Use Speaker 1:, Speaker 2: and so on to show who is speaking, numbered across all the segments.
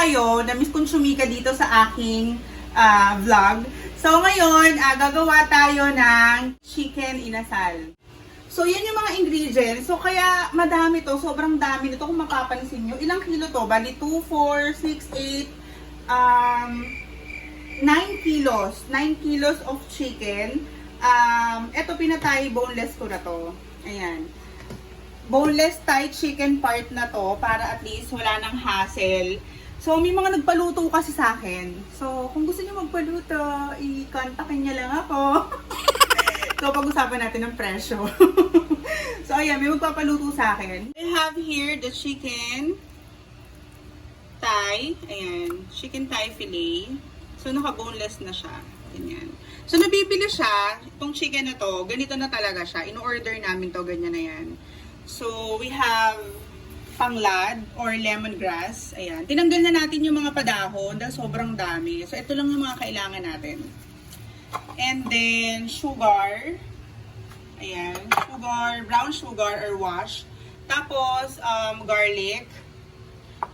Speaker 1: kayo, na-miss kong sumika dito sa aking ah, vlog. So, ngayon, ah, gagawa tayo ng chicken inasal. So, yan yung mga ingredients. So, kaya madami to. Sobrang dami nito kung mapapansin nyo. Ilang kilo to? Bali, 2, 4, 6, 8, um, 9 kilos. 9 kilos of chicken. Um, ito, pinatay boneless ko na to. Ayan. Boneless Thai chicken part na to para at least wala nang hassle. So, may mga nagpaluto kasi sa akin. So, kung gusto niyo magpaluto, i-contactin niya lang ako. so, pag-usapan natin ng presyo. so, ayan, may magpapaluto sa akin. I have here the chicken Thai. Ayan, chicken Thai fillet. So, naka-boneless na siya. Ganyan. So, nabibili siya, itong chicken na to, ganito na talaga siya. In-order namin to, ganyan na yan. So, we have panglad or lemongrass. Ayan. Tinanggal na natin yung mga padahon dahil sobrang dami. So, ito lang yung mga kailangan natin. And then, sugar. Ayan. Sugar, brown sugar or wash. Tapos, um, garlic.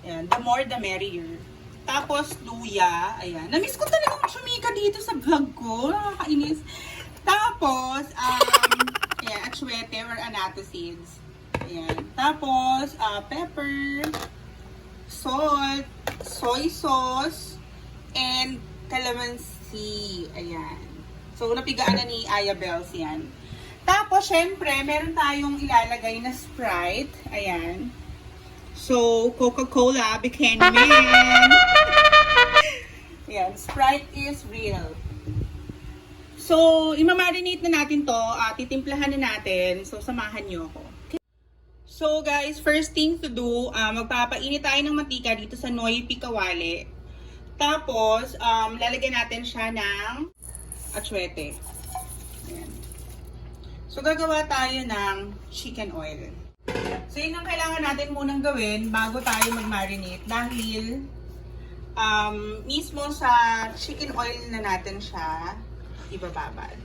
Speaker 1: Ayan. The more, the merrier. Tapos, luya. Ayan. Namiss ko talagang sumika dito sa vlog ko. Nakakainis. Tapos, um, ayan, atsuete or annatto seeds. Ayan. Tapos, ah, pepper, salt, soy sauce, and calamansi. Ayan. So, napigaan na ni Aya Bells yan. Tapos, syempre, meron tayong ilalagay na Sprite. Ayan. So, Coca-Cola became man. Ayan, Sprite is real. So, imamarinate na natin to. ah titimplahan na natin. So, samahan niyo ako. So, guys, first thing to do, ah magpapainit tayo ng mantika dito sa Noy Pikawali. Tapos, um, lalagyan natin siya ng atsuete. Ayan. So, gagawa tayo ng chicken oil. So, yun ang kailangan natin munang gawin bago tayo mag-marinate dahil um, mismo sa chicken oil na natin siya ibababad.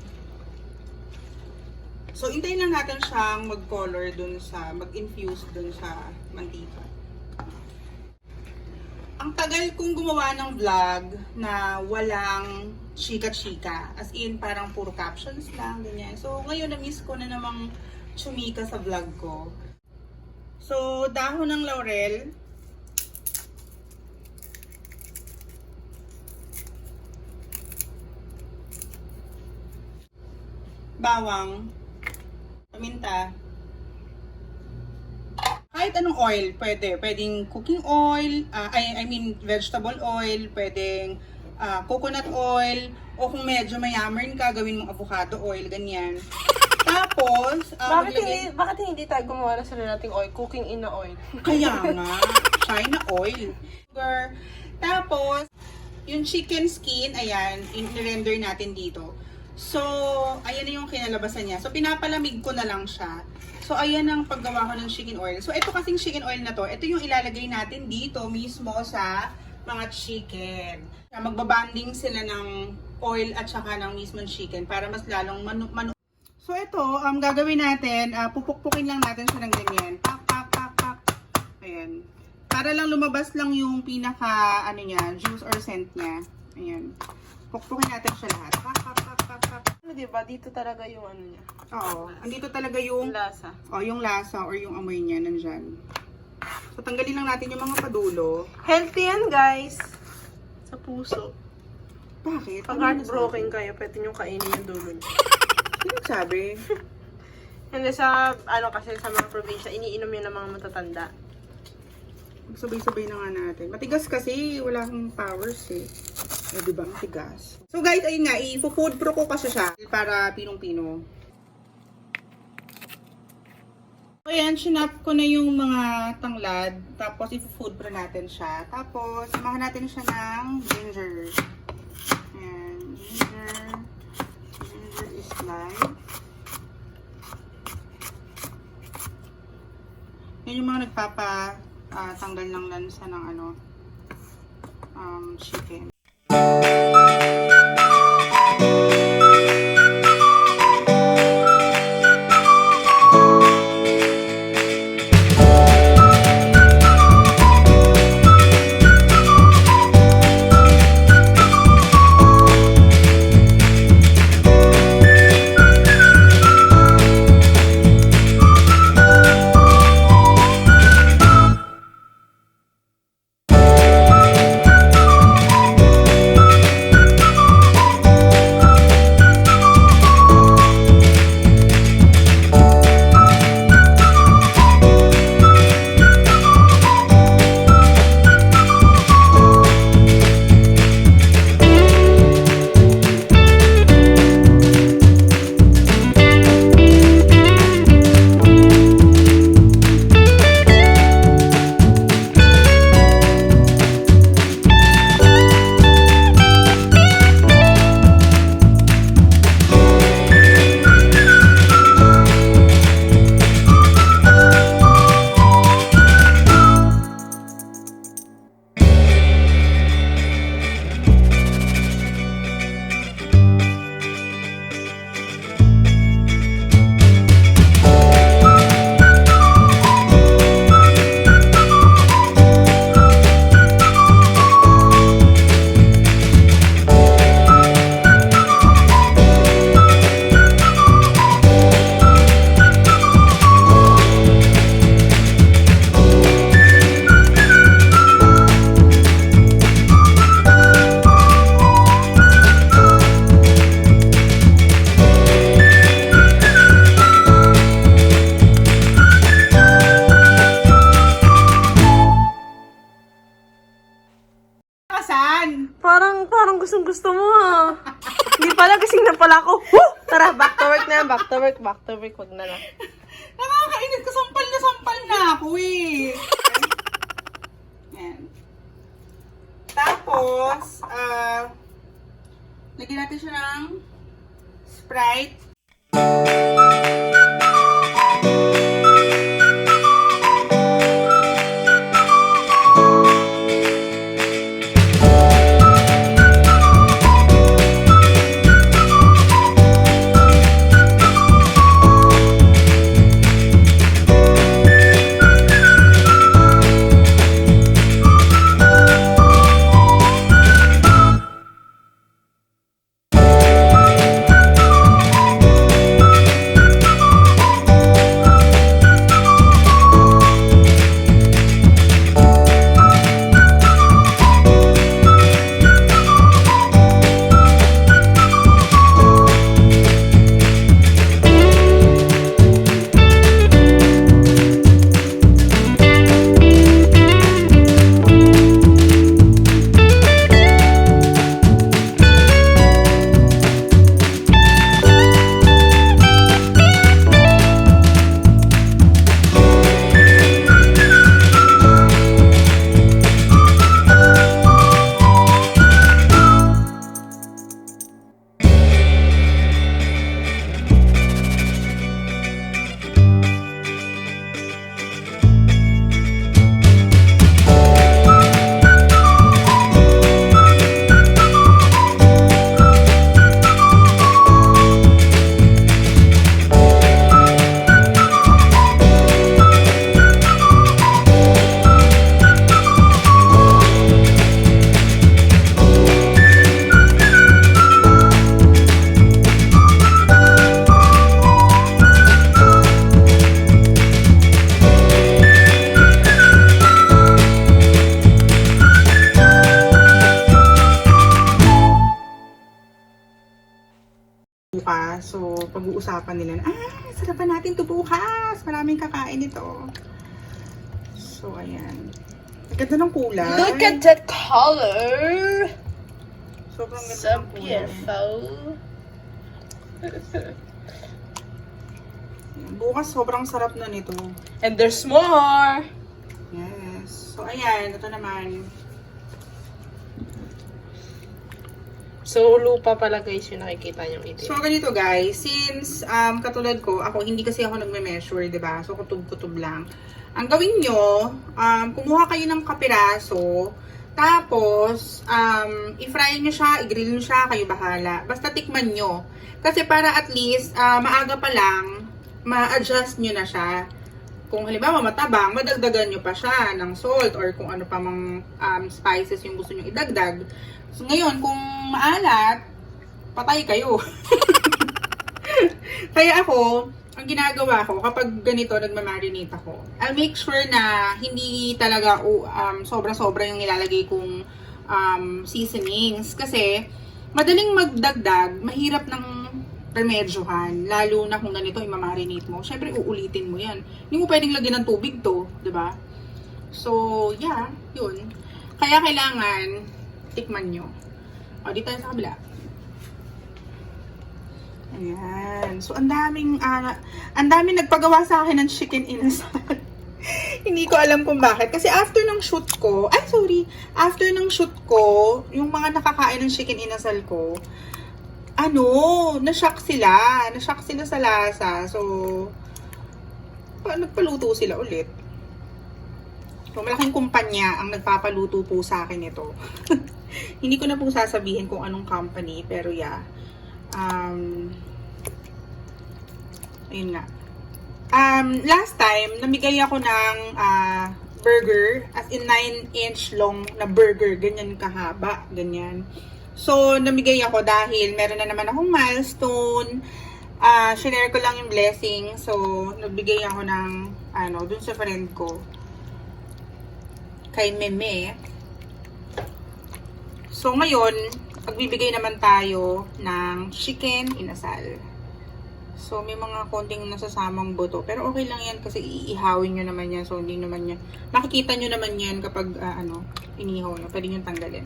Speaker 1: So, intayin lang natin siyang mag-color dun sa, mag-infuse dun sa mantika. Ang tagal kong gumawa ng vlog na walang chika-chika. As in, parang puro captions lang, ganyan. So, ngayon, na-miss ko na namang chumika sa vlog ko. So, dahon ng laurel. Bawang. Paminta. Kahit anong oil, pwede. Pwedeng cooking oil, ah, I, I mean vegetable oil, pwedeng ah, coconut oil, o kung medyo mayaman ka, gawin mong avocado oil, ganyan. Tapos, ah,
Speaker 2: Bakit
Speaker 1: maglagay-
Speaker 2: hindi, bakit hindi tayo gumawa ng sarili nating oil? Cooking in na oil.
Speaker 1: Kaya nga, China oil. Sugar. Tapos, yung chicken skin, ayan, in-render natin dito. So, ayan na yung kinalabasan niya. So, pinapalamig ko na lang siya. So, ayan ang paggawa ko ng chicken oil. So, ito kasing chicken oil na to, ito yung ilalagay natin dito mismo sa mga chicken. Magbabanding sila ng oil at saka ng mismong chicken para mas lalong manu... manu So, ito, um, gagawin natin, ah, pupukpukin lang natin siya ng ganyan. Pak, pak, pak, pak. Ayan. Para lang lumabas lang yung pinaka, ano niya, juice or scent niya. Ayan. Pukpukin natin siya lahat. Pak, pak, pak, pak, pak.
Speaker 2: Ano diba? Dito talaga yung ano niya.
Speaker 1: Oo. Andito talaga yung,
Speaker 2: Yung lasa.
Speaker 1: oh, yung lasa or yung amoy niya nandyan. So, tanggalin lang natin yung mga padulo.
Speaker 2: Healthy yan, guys. Sa puso.
Speaker 1: Bakit?
Speaker 2: Pag
Speaker 1: Ano
Speaker 2: heartbroken kayo, pwede nyo kainin yung dulo niya.
Speaker 1: Sino sabi?
Speaker 2: Hindi sa, ano kasi sa mga probinsya, iniinom yun ng mga matatanda.
Speaker 1: Sabay-sabay na nga natin. Matigas kasi, wala akong powers eh. Eh, di ba? Matigas. So guys, ayun nga, i-food pro ko kasi siya para pinong-pino. Ayan, sinap ko na yung mga tanglad. Tapos i-food pro natin siya. Tapos, samahan natin siya ng ginger. Ayan, ginger. Ginger is live. Yan yung mga nagpapa ah, tanggal ng lansa ng ano um, chicken.
Speaker 2: Thank
Speaker 1: you.
Speaker 2: gustong gusto mo ha. Hindi pala, kasing na pala ako. Woo! Tara, back to work na, back to work, back to work, wag na lang.
Speaker 1: Nakakainit ka, sampal na sampal na ako eh. Tapos, uh, lagyan natin siya ng Sprite. Bukas. So, pag-uusapan nila na, ah, sarapan natin to bukas. Maraming kakain ito. So, ayan. Ganda ng kulay.
Speaker 2: Look at the color!
Speaker 1: Sobrang ganda
Speaker 2: So
Speaker 1: ng kulay.
Speaker 2: beautiful.
Speaker 1: Bukas, sobrang sarap na nito.
Speaker 2: And there's more!
Speaker 1: Yes. So, ayan. Ito naman.
Speaker 2: So, lupa pala guys yung nakikita niyong itim.
Speaker 1: So, ganito guys. Since, um, katulad ko, ako, hindi kasi ako nagme-measure, ba? So, kutub-kutub lang. Ang gawin nyo, um, kumuha kayo ng kapiraso, tapos, um, i-fry nyo siya, i-grill nyo siya, kayo bahala. Basta tikman nyo. Kasi para at least, ah, maaga pa lang, ma-adjust nyo na siya. Kung halimbawa matabang, madagdagan nyo pa siya ng salt or kung ano pa mang um, spices yung gusto nyo idagdag. So ngayon, kung maalat, patay kayo. Kaya ako, ang ginagawa ko, kapag ganito, nagmamarinate ako, I'll make sure na hindi talaga um, sobra-sobra yung nilalagay kong um, seasonings. Kasi, madaling magdagdag, mahirap ng remedyohan. Lalo na kung ganito, imamarinate mo. Siyempre, uulitin mo yan. Hindi mo pwedeng lagyan ng tubig to, di ba? So, yeah, yun. Kaya kailangan, tikman nyo. O, dito tayo sa kabila. Ayan. So, ang daming, ah, ang daming nagpagawa sa akin ng chicken inasal. Hindi ko alam kung bakit. Kasi after ng shoot ko, ay sorry, after ng shoot ko, yung mga nakakain ng chicken inasal ko, ano, na-shock sila. Na-shock sila sa lasa. So, pa, nagpaluto sila ulit. So, malaking kumpanya ang nagpapaluto po sa akin ito. Hindi ko na po sasabihin kung anong company, pero yeah. Um, ayun nga. Um, last time, namigay ako ng ah, burger, as in 9-inch long na burger, ganyan kahaba, ganyan. So, namigay ako dahil meron na naman akong milestone. Ah, share ko lang yung blessing. So, nagbigay ako ng, ano, dun sa friend ko. Kay Meme. So, ngayon, pagbibigay naman tayo ng chicken inasal. So, may mga konting nasasamang buto. Pero okay lang yan kasi iihawin nyo naman yan. So, hindi naman yan. Makikita nyo naman yan kapag, ah, ano, inihaw nyo. Pwede nyo tanggalin.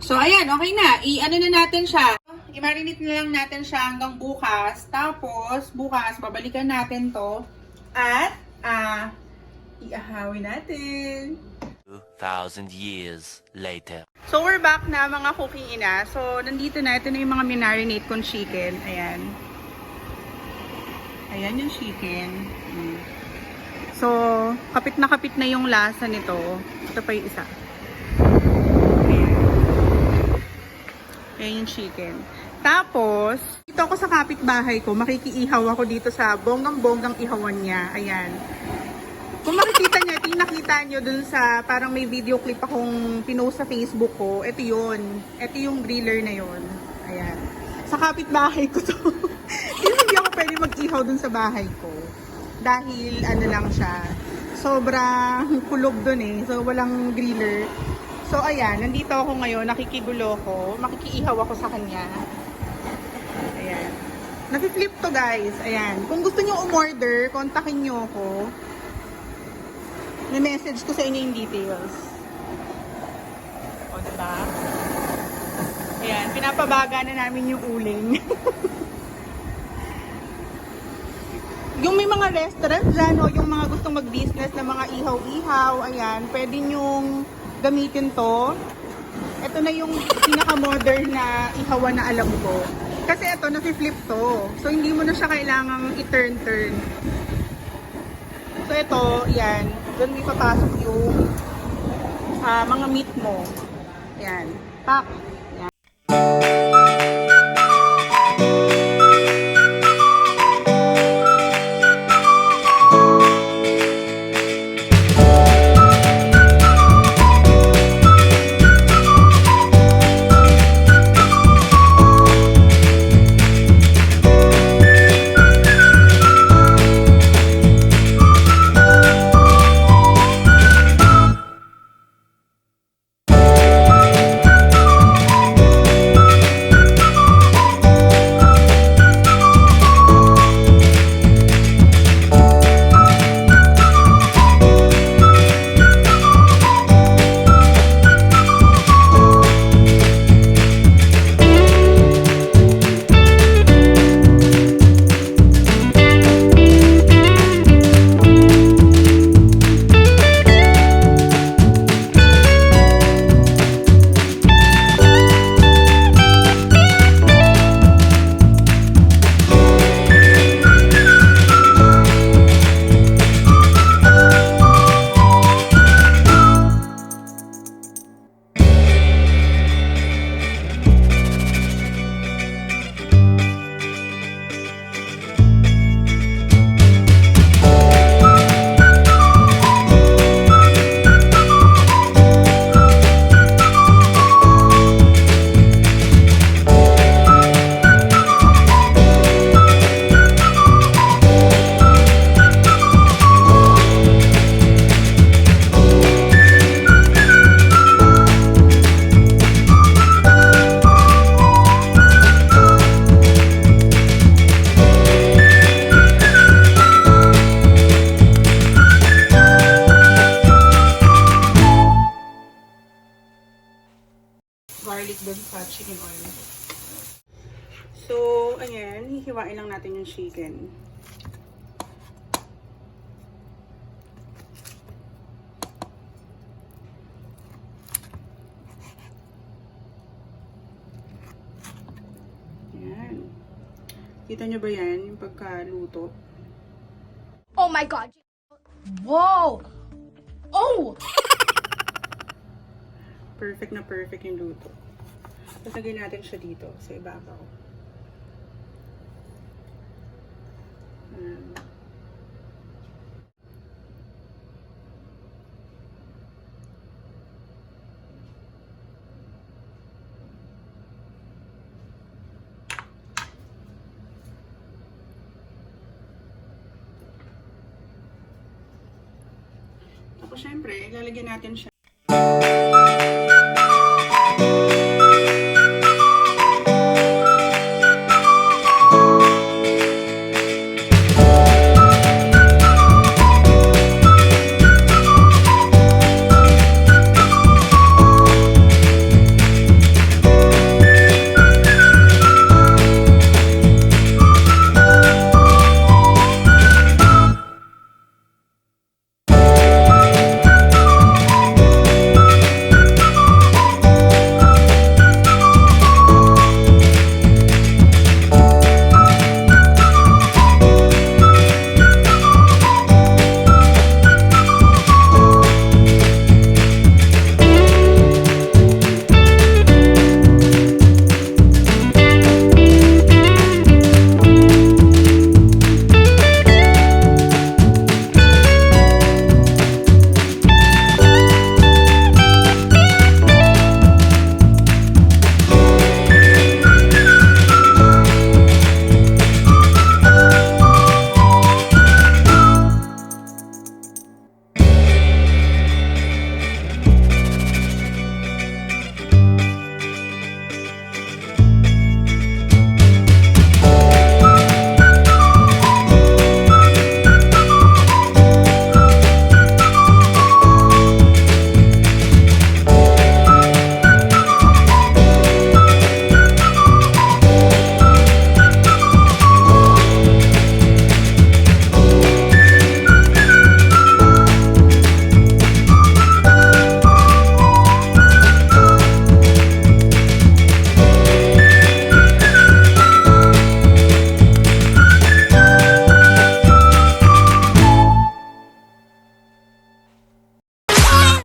Speaker 1: So, ayan, okay na. I-ano na natin siya. i-marinate na lang natin siya hanggang bukas. Tapos, bukas, babalikan natin to. At, ah, iahawin natin.
Speaker 3: 2,000 years later.
Speaker 1: So, we're back na mga cooking ina. So, nandito na. Ito na yung mga minarinate kong chicken. Ayan. Ayan yung chicken. Mm. So, kapit na kapit na yung lasa nito. Ito pa yung isa. Ayan. Ayan yung chicken. Tapos, dito ako sa kapitbahay ko. Makikiihaw ako dito sa bonggang-bonggang ihawan niya. Ayan. Kung makikita niyo, ito nakita niyo dun sa parang may video clip akong pinost sa Facebook ko. Ito yun. Ito yung griller na yun. Ayan. Sa kapitbahay ko to. Hindi ako pwede mag-ihaw dun sa bahay ko. Dahil ano lang siya. Sobrang kulog dun eh. So walang griller. So ayan, nandito ako ngayon. Nakikigulo ko. Makikiihaw ako sa kanya. Ayan. Napi-flip to guys. Ayan. Kung gusto niyo umorder, kontakin niyo ako. May message ko sa inyo yung details. O, diba? Ayan, pinapabaga na namin yung uling. yung may mga restaurant dyan, o yung mga gustong mag-business na mga ihaw-ihaw, ayan, pwede nyong gamitin to. Ito na yung pinaka-modern na ihawan na alam ko. Kasi ito, nafi-flip to. So, hindi mo na siya kailangang i-turn-turn. So ito, yan. Doon may papasok yung ah, mga meat mo. Yan. Pak. Yan. Garlic doon sa chicken oil. So, ayan. Hihiwain lang natin yung chicken. Ayan. Kita nyo ba yan? Yung pagkaluto.
Speaker 4: Oh my god. Whoa. Oh.
Speaker 1: Perfect na perfect yung luto. Tapos lagyan natin siya dito sa ibabaw. Ayan. Tapos syempre, lalagyan natin siya